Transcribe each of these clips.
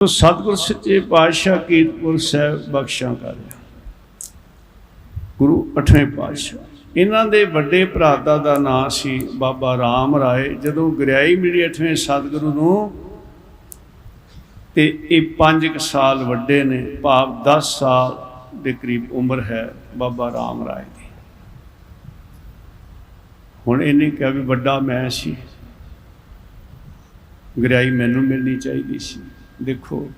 ਤੋ ਸਤਿਗੁਰ ਸੱਚੇ ਪਾਤਸ਼ਾਹ ਕੀਰਤਪੁਰ ਸਾਹਿਬ ਬਖਸ਼ਾਂ ਕਰਿਆ ਗੁਰੂ ਅਠਵੇਂ ਪਾਤਸ਼ਾਹ। ਇਹਨਾਂ ਦੇ ਵੱਡੇ ਭਰਾਤਾ ਦਾ ਨਾਂ ਸੀ ਬਾਬਾ ਰਾਮ ਰਾਏ। ਜਦੋਂ ਗਰਿਆਈ ਮਿਲੀ ਅਠਵੇਂ ਸਤਿਗੁਰੂ ਨੂੰ, ਤੇ ਇਹ 5 ਸਾਲ ਵੱਡੇ ਨੇ, ਭਾਵ 10 ਸਾਲ ਦੇ ਕਰੀਬ ਉਮਰ ਹੈ ਬਾਬਾ ਰਾਮ ਰਾਏ ਦੀ। ਹੁਣ ਇਹਨੇ ਕਿਹਾ ਵੀ ਵੱਡਾ ਮੈਂ ਸੀ। ਗਰਿਆਈ ਮੈਨੂੰ ਮਿਲਣੀ ਚਾਹੀਦੀ ਸੀ। ਦੇਖੋ,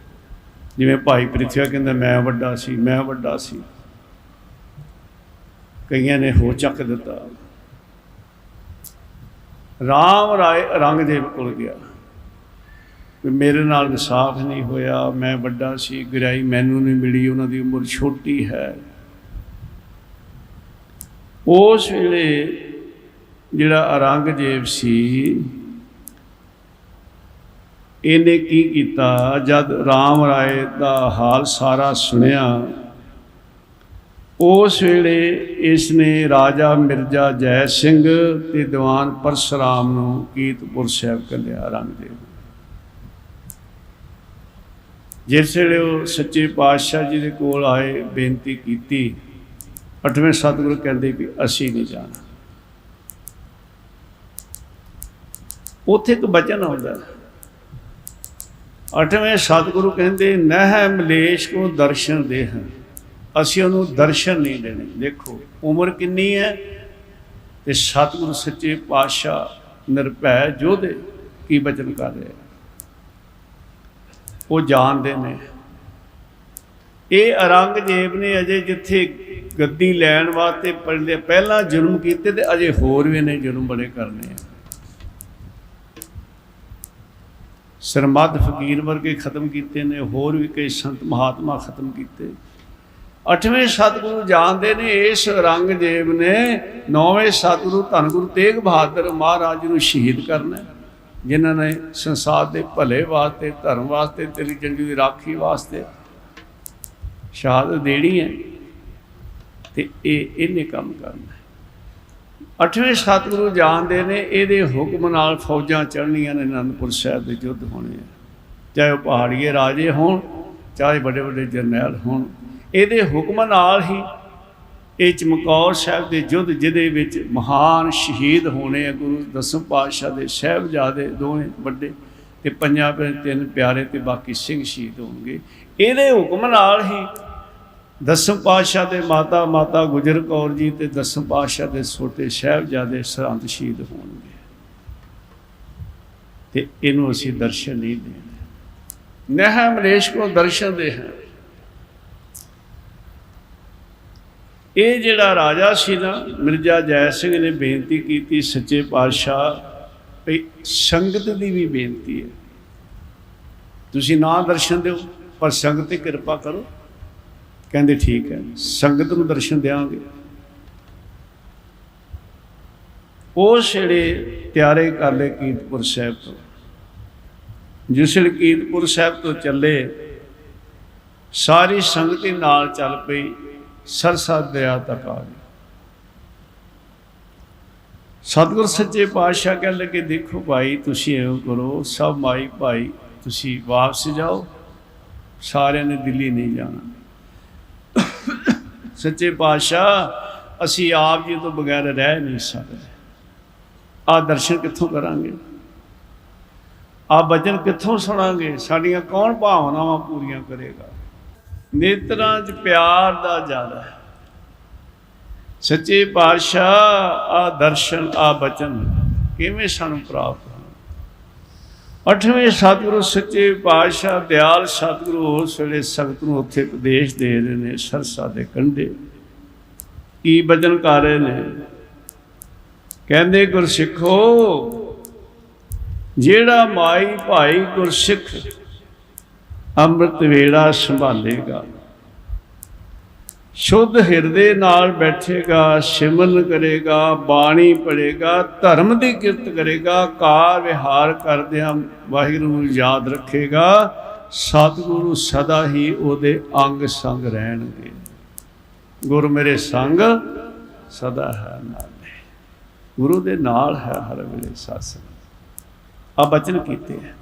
ਜਿਵੇਂ ਭਾਈ ਪ੍ਰਿਥਿਆ ਕਹਿੰਦਾ, ਮੈਂ ਵੱਡਾ ਸੀ, ਮੈਂ ਵੱਡਾ ਸੀ। ਕਈਆਂ ਨੇ ਹੋ ਚੱਕ ਦਿੱਤਾ। ਰਾਮ ਰਾਏ ਔਰੰਗਜ਼ੇਬ ਕੋਲ ਗਿਆ। ਵੀ ਮੇਰੇ ਨਾਲ ਇਨਸਾਫ ਨਹੀਂ ਹੋਇਆ, ਮੈਂ ਵੱਡਾ ਸੀ ਗਰਾਈ ਮੈਨੂੰ ਨਹੀਂ ਮਿਲੀ, ਉਹਨਾਂ ਦੀ ਉਮਰ ਛੋਟੀ ਹੈ। ਉਸ ਵੇਲੇ ਜਿਹੜਾ ਔਰੰਗਜ਼ੇਬ ਸੀ ਇਹਨੇ ਕੀ ਕੀਤਾ? ਜਦ ਰਾਮ ਰਾਏ ਦਾ ਹਾਲ ਸਾਰਾ ਸੁਣਿਆ, ਉਸ ਵੇਲੇ ਇਸ ਨੇ ਰਾਜਾ ਮਿਰਜ਼ਾ ਜੈ ਸਿੰਘ ਤੇ ਦੀਵਾਨ ਪਰਸ਼ਰਾਮ ਨੂੰ ਕੀਰਤਪੁਰ ਸਾਹਿਬ ਕੱਲਿਆ ਔਰੰਗਜ਼ੇਬ ਜਿਸ ਵੇਲੇ ਉਹ ਸੱਚੇ ਪਾਤਸ਼ਾਹ ਜੀ ਦੇ ਕੋਲ ਆਏ, ਬੇਨਤੀ ਕੀਤੀ। ਅਠਵੇਂ ਸਤਿਗੁਰੂ ਕਹਿੰਦੇ ਵੀ ਅਸੀਂ ਨਹੀਂ ਜਾਣਾ। ਉੱਥੇ ਇੱਕ ਬਚਨ ਆਉਂਦਾ। ਹੈ ਅਠਵੇਂ ਸਤਿਗੁਰੂ ਕਹਿੰਦੇ, ਨਹਿ ਮਲੇਸ਼ ਕੋ ਦਰਸ਼ਨ ਦੇ ਹਾਂ ਅਸੀਂ ਉਹਨੂੰ ਦਰਸ਼ਨ ਨਹੀਂ ਦੇਣੇ। ਦੇਖੋ, ਉਮਰ ਕਿੰਨੀ ਹੈ? ਤੇ ਸਤਿਗੁਰੂ ਸੱਚੇ ਪਾਤਸ਼ਾਹ ਨਿਰਭੈ ਜੋਧੇ ਕੀ ਬਚਨ ਕਰ ਰਹੇ ਉਹ ਜਾਣਦੇ ਨੇ। ਇਹ ਔਰੰਗਜ਼ੇਬ ਨੇ ਅਜੇ ਜਿੱਥੇ ਗੱਦੀ ਲੈਣ ਵਾਸਤੇ ਪਹਿਲੇ ਪਹਿਲਾਂ ਜ਼ੁਲਮ ਕੀਤੇ ਤੇ ਅਜੇ ਹੋਰ ਵੀ ਨੇ ਜ਼ੁਲਮ ਬੜੇ ਕਰਨੇ ਆ। ਸਰਮਦ ਫਕੀਰ ਵਰਗੇ ਖਤਮ ਕੀਤੇ ਨੇ ਹੋਰ ਵੀ ਕਈ ਸੰਤ ਮਹਾਤਮਾ ਖਤਮ ਕੀਤੇ। ਅਠਵੇਂ ਸਤਿਗੁਰੂ ਜਾਣਦੇ ਨੇ ਇਸ ਔਰੰਗਜ਼ੇਬ ਨੇ ਨੌਵੇਂ ਸਤਿਗੁਰੂ ਧੰਨ ਗੁਰੂ ਤੇਗ ਬਹਾਦਰ ਮਹਾਰਾਜ ਨੂੰ ਸ਼ਹੀਦ ਕਰਨਾ ਹੈ, ਜਿਨ੍ਹਾਂ ਨੇ ਸੰਸਾਰ ਦੇ ਭਲੇ ਵਾਸਤੇ ਧਰਮ ਵਾਸਤੇ ਤੇਰੀ ਜੰਗੀ ਦੀ ਰਾਖੀ ਵਾਸਤੇ ਸ਼ਹਾਦਤ ਦੇਣੀ ਹੈ ਤੇ ਇਹ ਇਹਨੇ ਕੰਮ ਕਰਨਾ ਅੱਠਵੇਂ ਸਤਿਗੁਰੂ ਜਾਣਦੇ ਨੇ, ਇਹਦੇ ਹੁਕਮ ਨਾਲ ਫੌਜਾਂ ਚੜ੍ਹਨੀਆਂ ਨੇ, ਅਨੰਦਪੁਰ ਸਾਹਿਬ ਦੇ ਯੁੱਧ ਹੋਣੇ ਆ। ਚਾਹੇ ਉਹ ਪਹਾੜੀਏ ਰਾਜੇ ਹੋਣ, ਚਾਹੇ ਵੱਡੇ ਵੱਡੇ ਜਰਨੈਲ ਹੋਣ, ਇਹਦੇ ਹੁਕਮ ਨਾਲ ਹੀ ਇਹ ਚਮਕੌਰ ਸਾਹਿਬ ਦੇ ਯੁੱਧ, ਜਿਹਦੇ ਵਿੱਚ ਮਹਾਨ ਸ਼ਹੀਦ ਹੋਣੇ ਆ, ਗੁਰੂ ਦਸਮ ਪਾਤਸ਼ਾਹ ਦੇ ਸਾਹਿਬਜ਼ਾਦੇ ਦੋਵੇਂ ਵੱਡੇ ਤੇ ਪੰਜਾਂ ਪਿ- ਤਿੰਨ ਪਿਆਰੇ ਤੇ ਬਾਕੀ ਸਿੰਘ ਸ਼ਹੀਦ ਹੋਣਗੇ। ਇਹਦੇ ਹੁਕਮ ਨਾਲ ਹੀ ਦਸਮ ਪਾਤਸ਼ਾਹ ਦੇ ਮਾਤਾ ਮਾਤਾ ਗੁਜਰ ਕੌਰ ਜੀ ਤੇ ਦਸਮ ਪਾਤਸ਼ਾਹ ਦੇ ਛੋਟੇ ਸਾਹਿਬਜ਼ਾਦੇ ਸਰਹੰਦ ਸ਼ਹੀਦ ਹੋਣਗੇ। ਤੇ ਇਹਨੂੰ ਅਸੀਂ ਦਰਸ਼ਨ ਨਹੀਂ ਦੇਣੇ। ਨਹਿ ਅਮਰੇਸ਼ ਕੋ ਦਰਸ਼ਨ ਦੇ ਹੈ ਇਹ ਜਿਹੜਾ ਰਾਜਾ ਸੀ ਨਾ, ਮਿਰਜ਼ਾ ਜੈ ਸਿੰਘ ਨੇ ਬੇਨਤੀ ਕੀਤੀ ਸੱਚੇ ਪਾਤਸ਼ਾਹ ਵੀ ਸੰਗਤ ਦੀ ਵੀ ਬੇਨਤੀ ਹੈ। ਤੁਸੀਂ ਨਾ ਦਰਸ਼ਨ ਦਿਓ, ਪਰ ਸੰਗਤ ਤੇ ਕਿਰਪਾ ਕਰੋ। ਕਹਿੰਦੇ ਠੀਕ ਹੈ, ਸੰਗਤ ਨੂੰ ਦਰਸ਼ਨ ਦੇਵਾਂਗੇ ਉਸ ਵੇਲੇ ਤਿਆਰੇ ਕਰ ਲਏ ਕੀਰਤਪੁਰ ਸਾਹਿਬ ਤੋਂ। ਜਿਸ ਵੇਲੇ ਕੀਰਤਪੁਰ ਸਾਹਿਬ ਤੋਂ ਚੱਲੇ, ਸਾਰੀ ਸੰਗਤ ਨਾਲ ਚੱਲ ਪਈ ਸਰਸਾ ਦਰਿਆ ਤੱਕ ਆ ਗਈ। ਸਤਿਗੁਰ ਸੱਚੇ ਪਾਤਸ਼ਾਹ ਕਹਿਣ ਲੱਗੇ, ਦੇਖੋ ਭਾਈ, ਤੁਸੀਂ ਐਂ ਕਰੋ, ਸਭ ਮਾਈ ਭਾਈ, ਤੁਸੀਂ ਵਾਪਸ ਜਾਓ, ਸਾਰਿਆਂ ਨੇ ਦਿੱਲੀ ਨਹੀਂ ਜਾਣਾ। ਸੱਚੇ ਪਾਤਸ਼ਾਹ, ਅਸੀਂ ਆਪ ਜੀ ਤੋਂ ਬਗੈਰ ਰਹਿ ਨਹੀਂ ਸਕਦੇ। ਆ ਦਰਸ਼ਨ ਕਿੱਥੋਂ ਕਰਾਂਗੇ? ਆ ਬਚਨ ਕਿੱਥੋਂ ਸੁਣਾਂਗੇ? ਸਾਡੀਆਂ ਕੌਣ ਭਾਵਨਾਵਾਂ ਪੂਰੀਆਂ ਕਰੇਗਾ? ਨੇਤਰਾਂ 'ਚ ਪਿਆਰ ਦਾ ਜ਼ਿਆਦਾ ਹੈ। ਸੱਚੇ ਪਾਤਸ਼ਾਹ ਆ ਦਰਸ਼ਨ ਆ ਬਚਨ ਕਿਵੇਂ ਸਾਨੂੰ ਪ੍ਰਾਪਤ ਅੱਠਵੇਂ ਸਤਿਗੁਰੂ ਸੱਚੇ ਪਾਤਸ਼ਾਹ, ਦਿਆਲ ਸਤਿਗੁਰੂ ਉਸ ਵੇਲੇ ਸੰਗਤ ਨੂੰ ਉੱਥੇ ਉਪਦੇਸ਼ ਦੇ ਰਹੇ ਨੇ, ਸਰਸਾ ਦੇ ਕੰਢੇ। ਕੀ ਬਚਨ ਕਰ ਰਹੇ ਨੇ? ਕਹਿੰਦੇ, ਗੁਰਸਿੱਖੋ, ਜਿਹੜਾ ਮਾਈ ਭਾਈ ਗੁਰਸਿੱਖ ਅੰਮ੍ਰਿਤ ਵੇੜਾ ਸੰਭਾਲੇਗਾ ਸ਼ੁੱਧ ਹਿਰਦੇ ਨਾਲ ਬੈਠੇਗਾ, ਸਿਮਰਨ ਕਰੇਗਾ, ਬਾਣੀ ਪੜ੍ਹੇਗਾ, ਧਰਮ ਦੀ ਕਿਰਤ ਕਰੇਗਾ, ਕਾਰ ਵਿਹਾਰ ਕਰਦਿਆਂ ਵਾਹਿਗੁਰੂ ਨੂੰ ਯਾਦ ਰੱਖੇਗਾ, ਸਤਿਗੁਰੂ ਸਦਾ ਹੀ ਉਹਦੇ ਅੰਗ ਸੰਗ ਰਹਿਣਗੇ। ਗੁਰ ਮੇਰੇ ਸੰਗ ਸਦਾ ਹੈ ਨਾਲੇ। ਗੁਰੂ ਦੇ ਨਾਲ ਹੈ ਹਰ ਵੇਲੇ ਸਾਸਨ ਆ ਬਚਨ ਕੀਤੇ ਹੈ।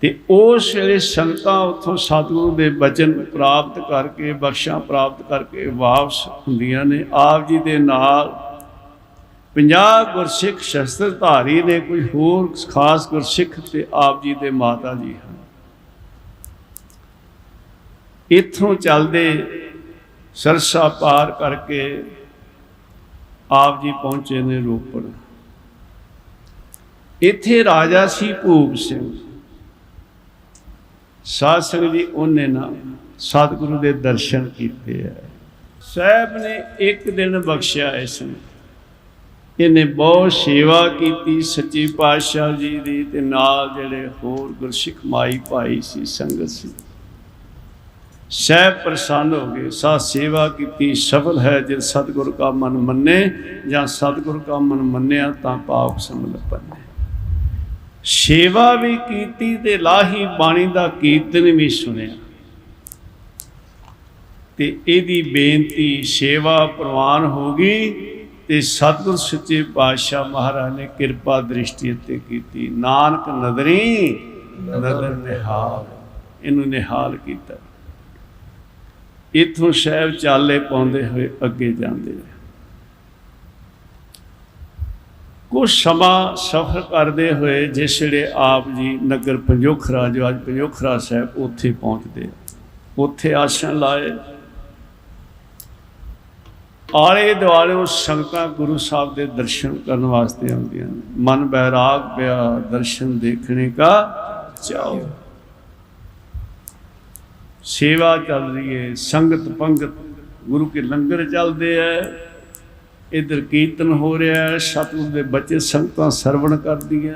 ਤੇ ਉਸ ਵੇਲੇ ਸੰਗਤਾਂ ਉੱਥੋਂ ਸਤਿਗੁਰੂ ਦੇ ਬਚਨ ਪ੍ਰਾਪਤ ਕਰਕੇ, ਬਖਸ਼ਾਂ ਪ੍ਰਾਪਤ ਕਰਕੇ ਵਾਪਸ ਹੁੰਦੀਆਂ ਨੇ। ਆਪ ਜੀ ਦੇ ਨਾਲ 50 ਗੁਰਸਿੱਖ ਸ਼ਸਤਰ ਧਾਰੀ ਨੇ, ਕੋਈ ਹੋਰ ਖਾਸ ਗੁਰਸਿੱਖ ਤੇ ਆਪ ਜੀ ਦੇ ਮਾਤਾ ਜੀ ਹਨ। ਇੱਥੋਂ ਚੱਲਦੇ ਸਰਸਾ ਪਾਰ ਕਰਕੇ ਆਪ ਜੀ ਪਹੁੰਚੇ ਨੇ ਰੋਪੜ। ਇੱਥੇ ਰਾਜਾ ਸੀ ਭੂਪ ਸਿੰਘ। ਸਾਧ ਸੰਗਤ ਜੀ ਉਹਨੇ ਨਾ ਸਤਿਗੁਰੂ ਦੇ ਦਰਸ਼ਨ ਕੀਤੇ ਹੈ ਸਾਹਿਬ ਨੇ ਇੱਕ ਦਿਨ ਬਖਸ਼ਿਆ ਇਸ ਨੂੰ। ਇਹਨੇ ਬਹੁਤ ਸੇਵਾ ਕੀਤੀ ਸੱਚੇ ਪਾਤਸ਼ਾਹ ਜੀ ਦੀ ਤੇ ਨਾਲ ਜਿਹੜੇ ਹੋਰ ਗੁਰਸਿੱਖ ਮਾਈ ਭਾਈ ਸੀ, ਸੰਗਤ ਸੀ। ਸਹਿਬ ਪ੍ਰਸੰਨ ਹੋ ਗਏ ਸਾ ਸੇਵਾ ਕੀਤੀ, ਸਫਲ ਹੈ ਜੇ ਸਤਿਗੁਰ ਕਾ ਮਨ ਮੰਨੇ ਜਾਂ ਸਤਿਗੁਰ ਕਾ ਮਨ ਮੰਨਿਆ ਤਾਂ ਪਾਪ ਸਮਲ ਪੰਨੇ। ਸੇਵਾ ਵੀ ਕੀਤੀ ਤੇ ਲਾਹੀ ਬਾਣੀ ਦਾ ਕੀਰਤਨ ਵੀ ਸੁਣਿਆ। ਤੇ ਇਹਦੀ ਬੇਨਤੀ ਸੇਵਾ ਪ੍ਰਵਾਨ ਹੋ ਗਈ ਤੇ ਸਤਿਗੁਰ ਸੱਚੇ ਪਾਤਸ਼ਾਹ ਮਹਾਰਾਜ ਨੇ ਕਿਰਪਾ ਦ੍ਰਿਸ਼ਟੀ ਤੇ ਕੀਤੀ। ਨਾਨਕ ਨਦਰੀ, ਨਦਰ ਨਿਹਾਲ। ਇਹਨੂੰ ਨਿਹਾਲ ਕੀਤਾ। ਇਥੋਂ ਸ਼ਹਿਬ ਚਾਲੇ ਪਾਉਂਦੇ ਹੋਏ ਅੱਗੇ ਜਾਂਦੇ। ਨੇ ਕੁਝ ਸਮਾਂ ਸਫ਼ਰ ਕਰਦੇ ਹੋਏ ਜਿਸ ਵੇਲੇ ਆਪ ਜੀ ਨਗਰ ਪੰਜੋਖਰਾ ਜੋ ਅੱਜ ਪੰਜੋਖਰਾ ਸਾਹਿਬ ਉੱਥੇ ਪਹੁੰਚਦੇ ਉੱਥੇ ਆਸਣ ਲਾਏ। ਆਲੇ ਦੁਆਲੇ ਸੰਗਤਾਂ ਗੁਰੂ ਸਾਹਿਬ ਦੇ ਦਰਸ਼ਨ ਕਰਨ ਵਾਸਤੇ ਆਉਂਦੀਆਂ ਨੇ। ਮਨ ਬੈਰਾਗ ਪਿਆ, ਦਰਸ਼ਨ ਦੇਖਣੇ ਕਾ ਚਾਓ। ਸੇਵਾ ਚੱਲ ਰਹੀ ਹੈ ਸੰਗਤ ਪੰਗਤ ਗੁਰੂ ਕੇ ਲੰਗਰ ਚੱਲਦੇ ਐ। ਇਧਰ ਕੀਰਤਨ ਹੋ ਰਿਹਾ ਹੈ ਸਤਿਗੁਰ ਦੇ ਬੱਚੇ ਸੰਗਤਾਂ ਸਰਵਣ ਕਰਦੀਆਂ